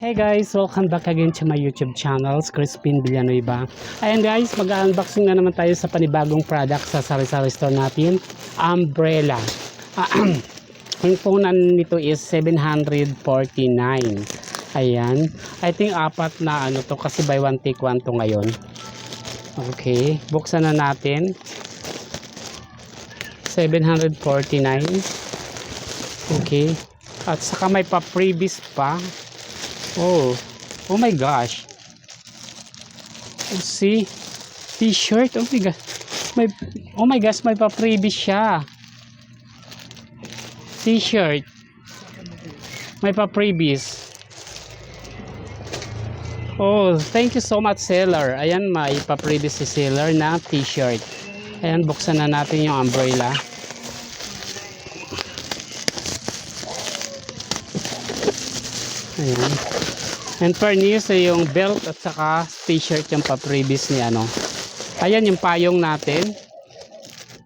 Hey guys, welcome back again to my YouTube channel, Crispin Villanueva. Ayan guys, mag-unboxing na naman tayo sa panibagong product sa sari-sari store natin, Umbrella. Yung punan nito is 749. Ayan. I think apat na ano to kasi buy one take one to ngayon. Okay, buksan na natin. 749. Okay. At saka may pa-freebies pa. Oh, oh my gosh. Oh, see? T-shirt. Oh my gosh. May, oh my gosh, may pa-freebies siya. T-shirt. May pa-freebies. Oh, thank you so much, seller. Ayan, may pa-freebies si seller na t-shirt. Ayan, buksan na natin yung umbrella. Ayan. And for news ay yung belt at saka t-shirt yung pa-previous ni ano. Ayan yung payong natin.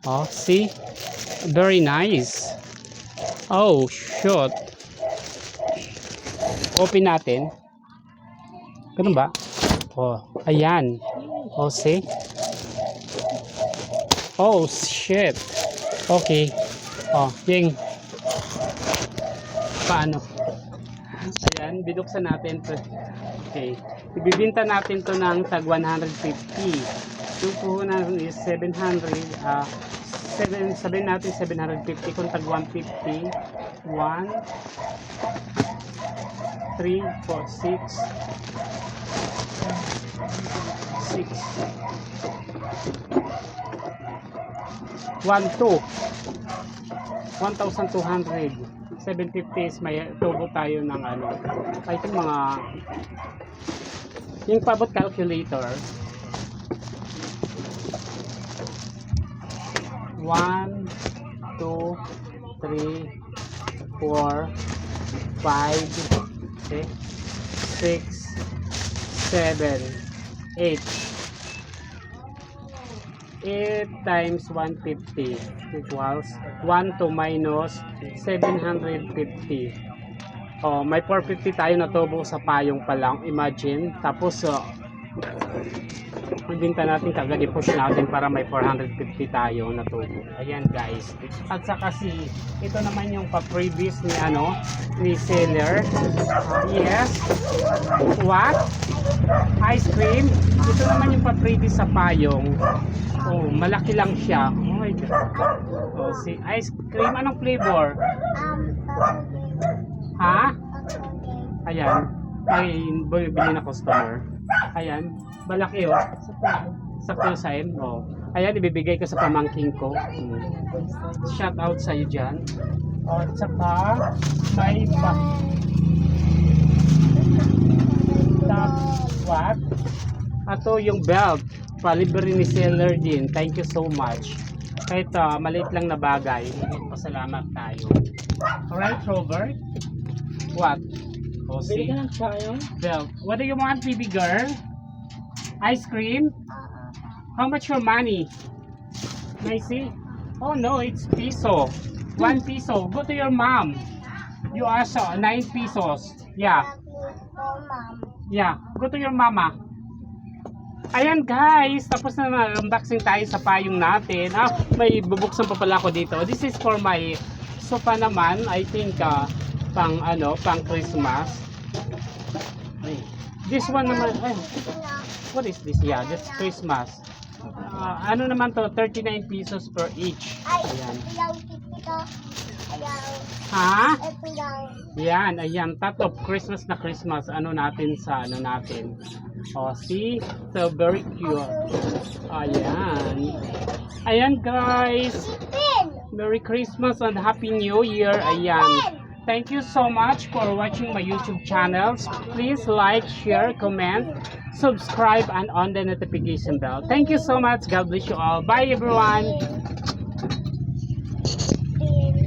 Oh, see? Very nice. Oh, shoot. Open natin. Ganun ba? Oh, ayan. Oh, see? Oh, shit. Okay. Oh, yung paano? Ayan, binuksan natin to. Okay. Ibibinta natin to ng tag 150. Yung puhunan is 700. ah 7, sabihin natin 750 kung tag 150. 1, 3, 4, 6, 6, 1, 2. 1,200. 750 is may tubo tayo ng ano. I think mga yung pabot calculator 1 2 3 4 5 6 7 8 8 times 150 equals 1 to minus 750. Oh, may 450 tayo na tubo sa payong pa lang. Imagine. Tapos, uh, ibinta natin kagad i-push natin para may 450 tayo na tubo. Ayan guys. At saka si, ito naman yung pa-previous ni ano, ni seller. Yes. What? Ice cream. Ito naman yung pa-previous sa payong. Oh, malaki lang siya. Oh my God. Oh, si ice cream. Anong flavor? Ha? Ayan. Ay, bili na customer. Ayan. Malaki oh. Sa akin. Oh. Ayan, ibibigay ko sa pamangking ko. Hmm. Shout out sa iyo dyan. Oh, at saka may. Top, what? Ato yung belt. Palibre ni seller din. Thank you so much. Kahit uh, maliit lang na bagay, pasalamat tayo. Alright, Robert? What? Oh, see? ng tayo? Belt. What do you want, baby girl? Ice cream? How much your money? May I see? Oh no, it's piso. One piso. Go to your mom. You ask uh, nine pesos. Yeah. Yeah. Go to your mama. Ayan guys, tapos na na-unboxing tayo sa payong natin. Ah, may bubuksan pa pala ako dito. This is for my sofa naman. I think ah, pang ano, pang Christmas. Ay. This one naman, ay, what is this? Yeah, that's Christmas. Ah, ano naman to, 39 pesos per each. Ayan. Ha? Yan, ayan, tatop Christmas na Christmas. Ano natin sa ano natin? Oh, see? So very cute. Ayan. Ayan guys. Merry Christmas and Happy New Year. Ayan. Thank you so much for watching my YouTube channels. Please like, share, comment, subscribe, and on the notification bell. Thank you so much. God bless you all. Bye everyone.